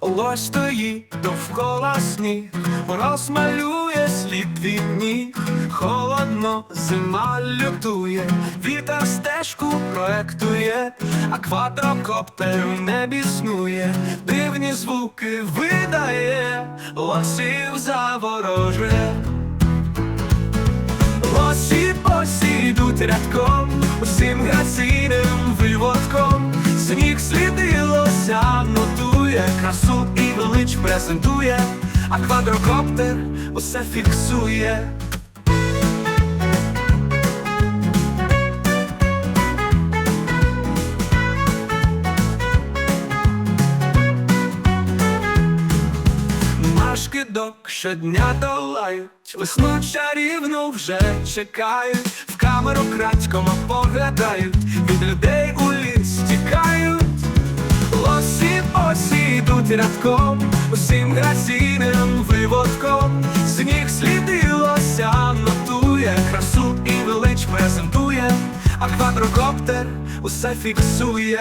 Лось стоїть довкола сніг, мороз малює слід від ніг, холодно, зима лютує, вітер стежку проектує, а квадрокоптер в небі снує, дивні звуки видає, лосів заворожує. Лосі посі йдуть рядком, усім граційним виводком. Нотує, красу і велич презентує, а квадрокоптер усе фіксує. Наш кидок щодня долають, весну чарівну вже чекають, в камеру крадькома поглядають, від людей осі йдуть усім граційним виводком, З них слідилося, нотує, красу і велич презентує, а квадрокоптер усе фіксує.